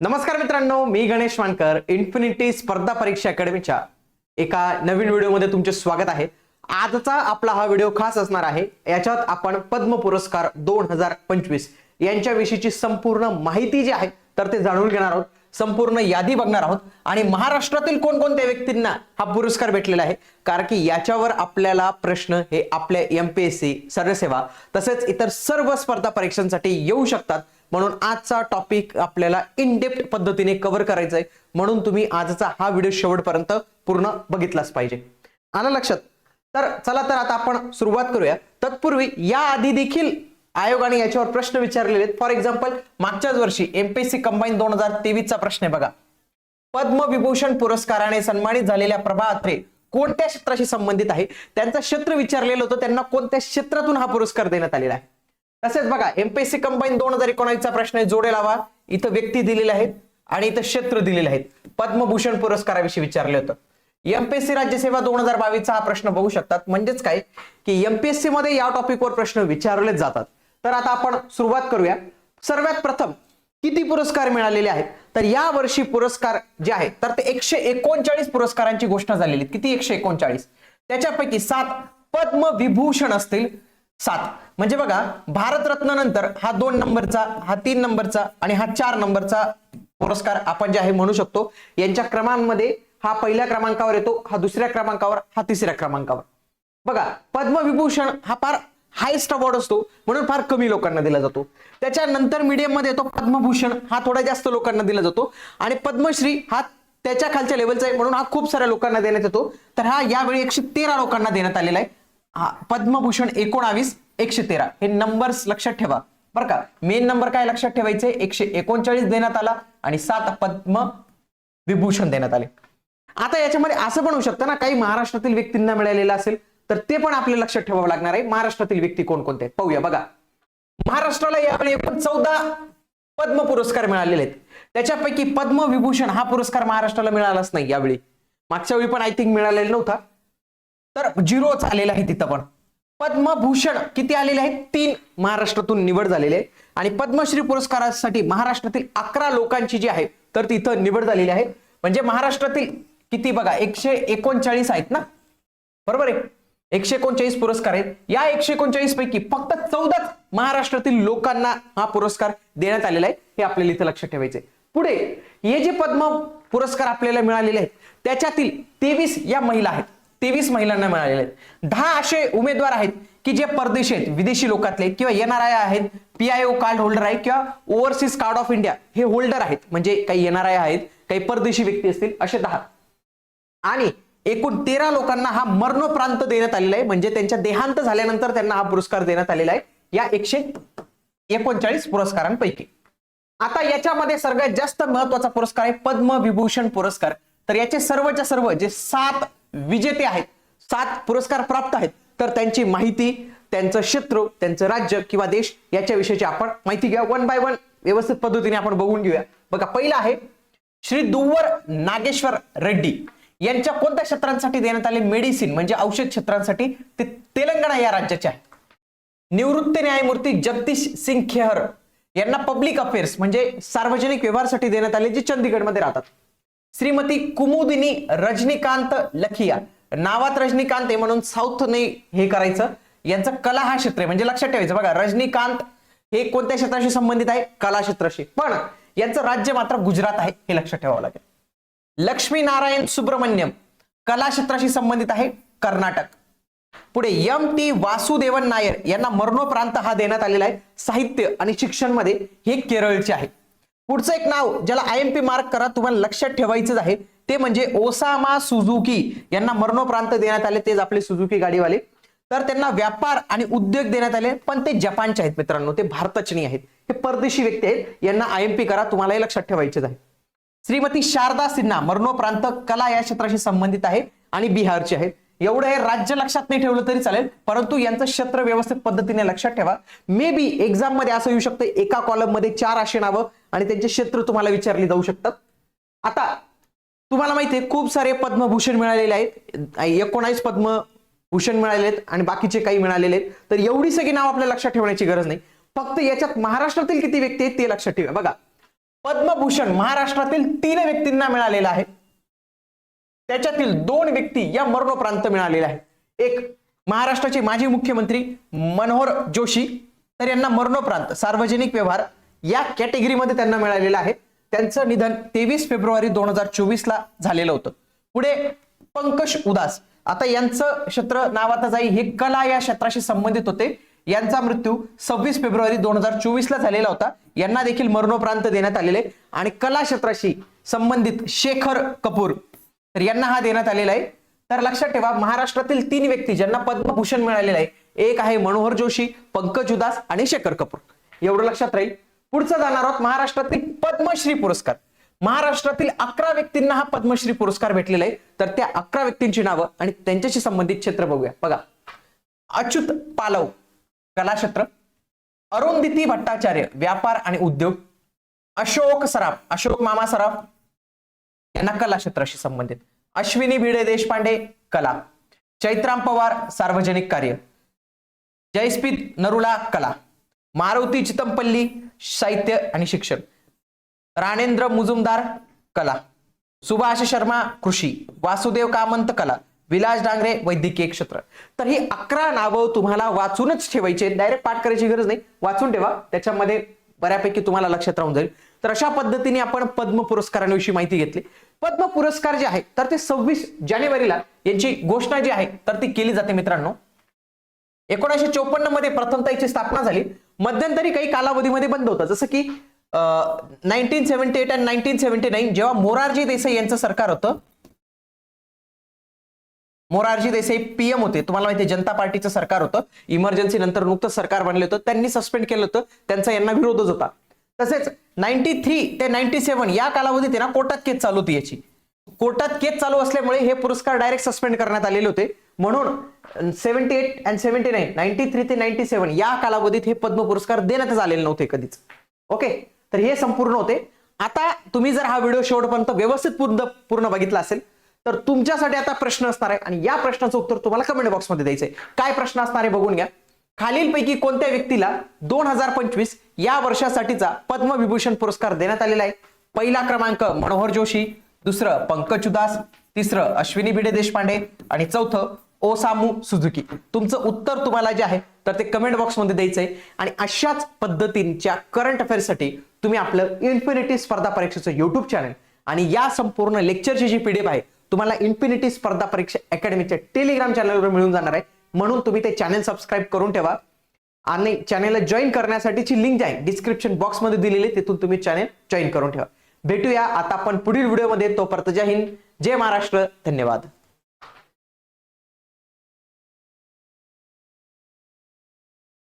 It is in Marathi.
नमस्कार मित्रांनो मी गणेश मानकर इन्फिनिटी स्पर्धा परीक्षा अकॅडमीच्या एका नवीन व्हिडिओमध्ये तुमचे स्वागत आहे. आजचा आपला हा व्हिडिओ खास असणार आहे. याच्यात आपण पद्म पुरस्कार दोन हजार पंचवीस यांच्याविषयीची संपूर्ण माहिती जी आहे तर ते जाणून घेणार आहोत. संपूर्ण यादी बघणार आहोत. आणि महाराष्ट्रातील कोणकोणत्या व्यक्तींना हा पुरस्कार भेटलेला आहे? कारण की याच्यावर आपल्याला प्रश्न हे आपल्या एमपीएससी सरसेवा तसेच इतर सर्व स्पर्धा परीक्षांसाठी येऊ शकतात. म्हणून आजचा टॉपिक आपल्याला इनडेप्थ पद्धतीने कव्हर करायचा आहे म्हणून तुम्ही आजचा हा व्हिडिओ शेवटपर्यंत पूर्ण बघितलाच पाहिजे. आला लक्षात? तर चला तर आता आपण सुरुवात करूया. तत्पूर्वी या आधी देखील आयोगाने याच्यावर प्रश्न विचारलेले आहेत. फॉर एक्झाम्पल मागच्याच वर्षी एमपीएससी कंबाईन दोन हजार तेवीसचा प्रश्न आहे बघा. पद्मविभूषण पुरस्काराने सन्मानित झालेल्या प्रभा अत्रे कोणत्या क्षेत्राशी संबंधित आहे? त्यांचं क्षेत्र विचारलेलं होतं. त्यांना कोणत्या क्षेत्रातून हा पुरस्कार देण्यात आलेला आहे? तसेच बघा एमपीएससी कंबाईन दोन हजार एकोणावीसचा प्रश्न आहे जोडे लावा. इथं व्यक्ती दिलेले आहेत आणि इथं क्षेत्र दिलेले आहेत. पद्मभूषण पुरस्काराविषयी विचारले होतं. एमपीएससी राज्यसेवा दोन हजार बावीसचा हा प्रश्न बघू शकतात. म्हणजेच काय? की एमपीएससी मध्ये या टॉपिकवर प्रश्न विचारले जातात. तर आता आपण सुरुवात करूया. सर्वात प्रथम किती पुरस्कार मिळालेले आहेत? तर या वर्षी पुरस्कार जे आहेत तर ते एकशे एकोणचाळीस पुरस्कारांची घोषणा झालेली किती? एकशे एकोणचाळीस. त्याच्यापैकी सात पद्मविभूषण असतील. सात. म्हणजे बघा भारतरत्न नंतर हा दोन नंबरचा हा तीन नंबरचा आणि हा चार नंबरचा पुरस्कार आपण जे आहे म्हणू शकतो यांच्या क्रमांमध्ये हा पहिल्या क्रमांकावर येतो हा दुसऱ्या क्रमांकावर हा तिसऱ्या क्रमांकावर. बघा पद्मविभूषण हा फार हायस्ट अवॉर्ड असतो म्हणून फार कमी लोकांना दिला जातो. त्याच्यानंतर मीडियममध्ये येतो पद्मभूषण हा थोडा जास्त लोकांना दिला जातो. आणि पद्मश्री हा त्याच्या खालच्या लेवलचा आहे म्हणून हा खूप साऱ्या लोकांना देण्यात येतो. तर हा यावेळी एकशे तेरा लोकांना देण्यात आलेला आहे. हा पद्मभूषण एकोणावीस एकशे तेरा. हे नंबर्स लक्षात ठेवा. बरं का? मेन नंबर काय लक्षात ठेवायचे? एकशे एकोणचाळीस देण्यात आला आणि सात पद्म विभूषण देण्यात आले. आता याच्यामध्ये असं पण होऊ शकतं ना काही महाराष्ट्रातील व्यक्तींना मिळालेलं असेल तर ते पण आपल्याला लक्षात ठेवावं लागणार आहे. महाराष्ट्रातील व्यक्ती कोणकोणते आहेत? पाहूया बघा. महाराष्ट्राला यावेळी एकूण चौदा पद्म पुरस्कार मिळालेले आहेत. त्याच्यापैकी पद्मविभूषण हा पुरस्कार महाराष्ट्राला मिळालाच नाही यावेळी. मागच्या वेळी पण आय थिंक मिळालेला नव्हता. तर झिरोच आलेला आहे तिथं पण. पद्मभूषण किती आलेले आहेत? तीन महाराष्ट्रातून निवड झालेले. आहे आणि पद्मश्री पुरस्कारासाठी महाराष्ट्रातील अकरा लोकांची जी आहे तर तिथं निवड झालेली आहे. म्हणजे महाराष्ट्रातील किती बघा एकशे एकोणचाळीस आहेत ना? बरोबर आहे? एकशे एकोणचाळीस पुरस्कार आहेत. या एकशे एकोणचाळीस पैकी फक्त चौदाच महाराष्ट्रातील लोकांना हा पुरस्कार देण्यात आलेला आहे. हे आपल्याला इथं लक्षात ठेवायचे पुढे हे जे पद्म पुरस्कार आपल्याला मिळालेले आहेत त्याच्यातील तेवीस या महिला आहेत. तेवीस महिलांना मिळालेले आहेत. दहा असे उमेदवार आहेत की जे परदेशी आहेत विदेशी लोकातले आहेत किंवा एनआरआय आहेत पीआयओ कार्ड होल्डर आहेत किंवा ओव्हरसीज कार्ड ऑफ इंडिया हे होल्डर आहेत. म्हणजे काही एनआरआय आहेत काही परदेशी व्यक्ती असतील असे दहा. आणि एकूण तेरा लोकांना हा मरणोप्रांत देण्यात आलेला आहे. म्हणजे त्यांच्या देहांत झाल्यानंतर त्यांना हा पुरस्कार देण्यात आलेला आहे. या एकशे एकोणचाळीस पुरस्कारांपैकी. आता याच्यामध्ये सगळ्यात जास्त महत्त्वाचा पुरस्कार आहे पद्मविभूषण पुरस्कार. तर याचे सर्वच्या सर्व जे सात विजेते आहेत. सात पुरस्कार प्राप्त आहेत. तर त्यांची माहिती त्यांचं क्षेत्र त्यांचं राज्य किंवा देश याच्या विषयीची आपण माहिती घ्या. वन बाय वन व्यवस्थित पद्धतीने आपण बघून घेऊया. बघा पहिलं आहे श्री दुव्वर नागेश्वर रेड्डी. यांच्या कोणत्या क्षेत्रांसाठी देण्यात आले? मेडिसिन म्हणजे औषध क्षेत्रांसाठी. ते तेलंगणा या राज्याचे आहे निवृत्त न्यायमूर्ती जगदीश सिंग खेहर. यांना पब्लिक अफेअर्स म्हणजे सार्वजनिक व्यवहारसाठी देण्यात आले जे चंदीगडमध्ये राहतात. श्रीमती कुमुदिनी रजनीकांत लखिया. नावात रजनीकांत आहे म्हणून साऊथ नाही हे करायचं. यांचं कला हा क्षेत्र आहे. म्हणजे लक्षात ठेवायचं. बघा रजनीकांत हे कोणत्या क्षेत्राशी संबंधित आहे? कला क्षेत्राशी. पण यांचं राज्य मात्र गुजरात आहे हे लक्षात ठेवावं लागेल. लक्ष्मी नारायण सुब्रमण्यम कला क्षेत्राशी संबंधित आहे कर्नाटक. पुढे एम टी वासुदेवन नायर यांना मरणोप्रांत हा देण्यात आलेला आहे साहित्य आणि शिक्षणमध्ये हे केरळचे आहे. पुढचं एक नाव ज्याला आय एम पी मार्क करा तुम्हाला लक्षात ठेवायचंच आहे. ते म्हणजे ओसामा सुझुकी. यांना मरणोप्रांत देण्यात आले तेच आपले सुझुकी गाडीवाले. तर त्यांना व्यापार आणि उद्योग देण्यात आले पण ते जपानचे आहेत मित्रांनो ते भारताचे नाही आहेत. हे परदेशी व्यक्ती आहेत यांना आय एम पी करा तुम्हालाही लक्षात ठेवायचेच आहे. श्रीमती शारदा सिन्हा मरणोप्रांत कला या क्षेत्राशी संबंधित आहे आणि बिहारचे आहेत. एवढं हे राज्य लक्षात नाही ठेवलं तरी चालेल परंतु यांचं क्षेत्र व्यवस्थित पद्धतीने लक्षात ठेवा. मे बी एक्झाममध्ये असं येऊ शकतं एका कॉलममध्ये चार असे नावं आणि त्यांचे क्षेत्र तुम्हाला विचारली जाऊ शकतात आता तुम्हाला माहिती आहे खूप सारे पद्मभूषण मिळालेले आहेत एकोणावीस पद्मभूषण मिळालेले आहेत आणि बाकीचे काही मिळालेले आहेत. तर एवढी सगळी नाव आपल्याला लक्षात ठेवण्याची गरज नाही. फक्त याच्यात महाराष्ट्रातील किती व्यक्ती आहेत ते लक्षात ठेवा. बघा पद्मभूषण महाराष्ट्रातील तीन व्यक्तींना मिळालेला आहे. त्याच्यातील दोन व्यक्ती या मरणोप्रांत मिळालेल्या आहेत. एक महाराष्ट्राचे माजी मुख्यमंत्री मनोहर जोशी तर यांना मरणोप्रांत सार्वजनिक व्यवहार या कॅटेगरीमध्ये त्यांना मिळालेलं आहे त्यांचं निधन तेवीस फेब्रुवारी दोन हजार चोवीस ला झालेलं होतं. पुढे पंकज उदास. आता यांचं क्षेत्र नावात जाई हे कला या क्षेत्राशी संबंधित होते. यांचा मृत्यू सव्वीस फेब्रुवारी दोन हजार चोवीस ला झालेला होता. यांना देखील मरणोप्रांत देण्यात आलेले. आणि कला क्षेत्राशी संबंधित शेखर कपूर तर यांना हा देण्यात आलेला आहे. तर लक्षात ठेवा महाराष्ट्रातील तीन व्यक्ती ज्यांना पद्मभूषण मिळालेलं आहे एक आहे मनोहर जोशी पंकज उदास आणि शेखर कपूर. एवढं लक्षात राहील. पुढचं जाणार आहोत महाराष्ट्रातील पद्मश्री पुरस्कार. महाराष्ट्रातील अकरा व्यक्तींना हा पद्मश्री पुरस्कार भेटलेला आहे. तर त्या अकरा व्यक्तींची नावं आणि त्यांच्याशी संबंधित क्षेत्र बघूया. बघा अच्युत पालव कलाक्षेत्र अरुंदिती भट्टाचार्य व्यापार आणि उद्योग अशोक सराफ अशोक मामा सराफ यांना कला क्षेत्राशी संबंधित. अश्विनी भिडे देशपांडे कला. चैत्राम पवार सार्वजनिक कार्य. जयस्पीत नरुला कला. मारुती चितमपल्ली साहित्य आणि शिक्षण. राणेंद्र मुजुमदार कला. सुभाष शर्मा कृषी. वासुदेव कामंत कला. विलास डांगरे वैद्यकीय क्षेत्र. तर ही अकरा नावं तुम्हाला वाचूनच ठेवायचे डायरेक्ट पाठ करायची गरज नाही. वाचून ठेवा. त्याच्यामध्ये बऱ्यापैकी तुम्हाला लक्षात राहून जाईल. तर अशा पद्धतीने आपण पद्म पुरस्कारांविषयी माहिती घेतली. पद्म पुरस्कार जे आहे तर ते सव्वीस जानेवारीला यांची घोषणा जी आहे तर ती केली जाते मित्रांनो. एकोणीसशे चोपन्नमध्ये प्रथमता याची स्थापना झाली. मध्यंतरी काही कालावधीमध्ये बंद होतं. जसं की nineteen seventy eight and nineteen seventy nine जेव्हा मोरारजी देसाई यांचं सरकार होतं मोरारजी देसाई पीएम होते. तुम्हाला माहिती जनता पार्टीचं सरकार होतं. इमर्जन्सी नंतर नुकतंच सरकार बनले होतं. त्यांनी सस्पेंड केलं होतं. त्यांचा यांना विरोधच होता. तसेच नाईन्टी थ्री ते नाईन्टी सेव्हन या कालावधीत ना कोर्टात केस चालू होती याची. कोर्टात केस चालू असल्यामुळे हे पुरस्कार डायरेक्ट सस्पेंड करण्यात आलेले होते. म्हणून seventy eight and seventy nine ninety three ते नाईन्टी सेव्हन या कालावधीत हे पद्म पुरस्कार देण्यातच आलेले नव्हते कधीच. ओके तर हे संपूर्ण होते. आता तुम्ही जर हा व्हिडिओ शेवटपर्यंत व्यवस्थित पूर्ण पूर्ण बघितला असेल तर तुमच्यासाठी आता प्रश्न असणार आहे. आणि या प्रश्नाचं उत्तर तुम्हाला कमेंट बॉक्समध्ये द्यायचं आहे काय प्रश्न असणार आहे बघून घ्या. खालीलपैकी कोणत्या व्यक्तीला दोन हजार पंचवीस या वर्षासाठीचा पद्मविभूषण पुरस्कार देण्यात आलेला आहे? पहिला क्रमांक मनोहर जोशी दुसरं पंकज उदास तिसरं अश्विनी भिडे देशपांडे आणि चौथं ओसामू सुझुकी. तुमचं उत्तर तुम्हाला जे आहे तर ते कमेंट बॉक्समध्ये द्यायचं आहे आणि अशाच पद्धतींच्या करंट अफेअर्ससाठी तुम्ही आपलं इन्फिनिटी स्पर्धा परीक्षेचं युट्यूब चॅनल आणि या संपूर्ण लेक्चरची जी पी डी एफ आहे तुम्हाला इन्फिनिटी स्पर्धा परीक्षा अकॅडमीच्या टेलिग्राम चॅनलवर मिळून जाणार आहे. म्हणून तुम्ही ते चॅनल सबस्क्राईब करून ठेवा. आणि चॅनेलला जॉईन करण्यासाठीची लिंक जी आहे डिस्क्रिप्शन बॉक्समध्ये दिलेली आहे, तिथून तुम्ही चॅनेल जॉईन करून ठेवा. भेटूया. आता आपण पुढील व्हिडिओमध्ये. तोपर्यंत जय हिंद जय महाराष्ट्र. धन्यवाद.